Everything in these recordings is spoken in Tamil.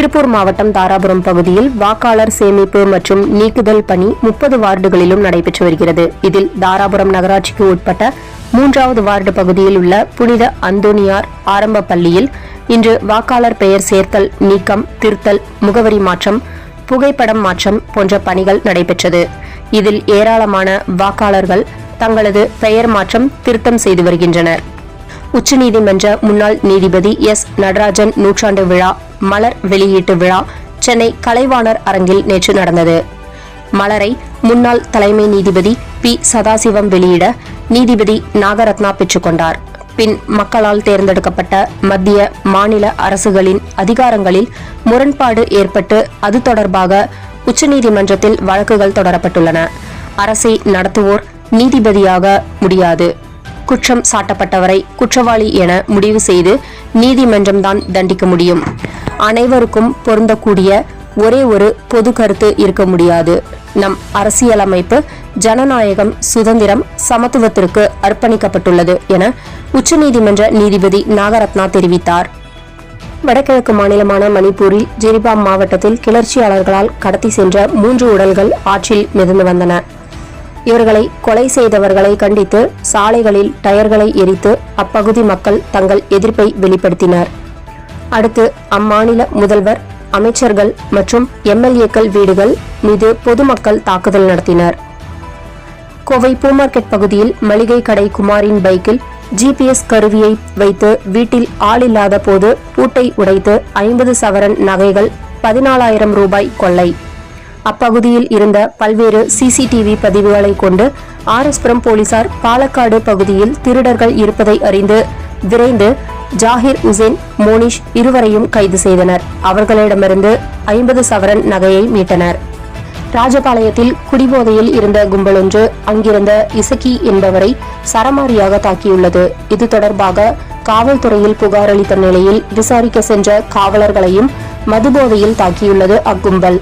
திருப்பூர் மாவட்டம் தாராபுரம் பகுதியில் வாக்காளர் சேமிப்பு மற்றும் நீக்குதல் பணி முப்பது வார்டுகளிலும் நடைபெற்று வருகிறது. இதில் தாராபுரம் நகராட்சிக்கு உட்பட்ட மூன்றாவது வார்டு பகுதியில் உள்ள புனித அந்தோனியார் ஆரம்ப பள்ளியில் இன்று வாக்காளர் பெயர் சேர்த்தல் நீக்கம் திருத்தல் முகவரி மாற்றம் புகைப்படம் மாற்றம் போன்ற பணிகள் நடைபெற்றது. இதில் ஏராளமான வாக்காளர்கள் தங்களது பெயர் மாற்றம் திருத்தம் செய்து வருகின்றனர். உச்சநீதிமன்ற முன்னாள் நீதிபதி எஸ். நடராஜன் நூற்றாண்டு விழா மலர் வெளியீட்டு விழா சென்னை கலைவாணர் அரங்கில் நேற்று நடந்தது. மலரை முன்னாள் தலைமை நீதிபதி பி. சதாசிவம் வெளியிட நீதிபதி நாகரத்னா பெற்றுக்கொண்டார் பின் மக்களால் தேர்ந்தெடுக்கப்பட்ட மத்திய மாநில அரசுகளின் அதிகாரங்களில் முரண்பாடு ஏற்பட்டு அது தொடர்பாக உச்சநீதிமன்றத்தில் வழக்குகள் தொடரப்பட்டுள்ளன. அரசை நடத்துவோர் நீதிபதியாக முடியாது. குற்றம் சாட்டப்பட்டவரை குற்றவாளி என முடிவு செய்து நீதிமன்றம்தான் தண்டிக்க முடியும். அனைவருக்கும் பொருந்தக்கூடிய ஒரே ஒரு பொது கருத்து இருக்க முடியாது. நம் அரசியலமைப்பு ஜனநாயகம் சுதந்திரம் சமத்துவத்திற்கு அர்ப்பணிக்கப்பட்டுள்ளது என உச்சநீதிமன்ற நீதிபதி நாகரத்னா தெரிவித்தார். வடகிழக்கு மாநிலமான மணிப்பூரில் ஜெரிபாம் மாவட்டத்தில் கிளர்ச்சியாளர்களால் கடத்தி சென்ற மூன்று உடல்கள் ஆற்றில் மிதந்து வந்தன. இவர்களை கொலை செய்தவர்களை கண்டித்து சாலைகளில் டயர்களை எரித்து அப்பகுதி மக்கள் தங்கள் எதிர்ப்பை வெளிப்படுத்தினர். அடுத்து அம்மாநில முதல்வர் அமைச்சர்கள் மற்றும் எம்எல்ஏக்கள் வீடுகள் மீது பொதுமக்கள் தாக்குதல் நடத்தினர். கோவை பூ மார்க்கெட் பகுதியில் மளிகை கடை குமாரின் பைக்கில் ஜிபிஎஸ் கருவியை வைத்து வீட்டில் ஆள் இல்லாத போது பூட்டை உடைத்து ஐம்பது சவரன் நகைகள் பதினாலாயிரம் ரூபாய் கொள்ளை. அப்பகுதியில் இருந்த பல்வேறு சிசிடிவி பதிவுகளை கொண்டு ஆர்எஸ்புரம் போலீசார் பாலக்காடு பகுதியில் திருடர்கள் இருப்பதை அறிந்து விரைந்து ஜாகிர் உசேன் மோனிஷ் இருவரையும் கைது செய்தனர். அவர்களிடமிருந்து ஐம்பது சவரன் நகையை மீட்டனர். ராஜபாளையத்தில் குடிபோதையில் இருந்த கும்பலொன்று அங்கிருந்த இசக்கி என்பவரை சரமாரியாக தாக்கியுள்ளது. இது தொடர்பாக காவல்துறையில் புகார் அளித்த நிலையில் விசாரிக்க சென்ற காவலர்களையும் மதுபோதையில் தாக்கியுள்ளது அக்கும்பல்.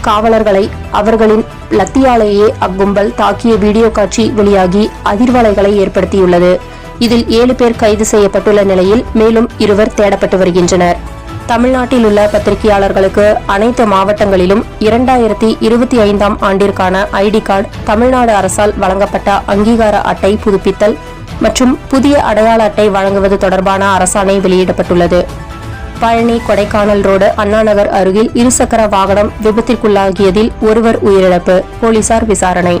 காவலர்களை அவர்களின் லத்தியாலேயே அக்கும்பல் தாக்கிய வீடியோ காட்சி வெளியாகி அதிர்வலைகளை ஏற்படுத்தியுள்ளது. இதில் ஏழு பேர் கைது செய்யப்பட்டுள்ள நிலையில் மேலும் இருவர் தேடப்பட்டு வருகின்றனர். தமிழ்நாட்டில் உள்ள பத்திரிகையாளர்களுக்கு அனைத்து மாவட்டங்களிலும் இரண்டாயிரத்தி இருபத்தி ஐந்தாம் ஆண்டிற்கான ஐடி கார்டு தமிழ்நாடு அரசால் வழங்கப்பட்ட அங்கீகார அட்டை புதுப்பித்தல் மற்றும் புதிய அடையாள அட்டை வழங்குவது தொடர்பான அரசாணை வெளியிடப்பட்டுள்ளது. பழனி கொடைக்கானல் ரோடு அண்ணாநகர் அருகில் இருசக்கர வாகனம் விபத்திற்குள்ளாகியதில் ஒருவர் உயிரிழப்பு போலீசார் விசாரணை.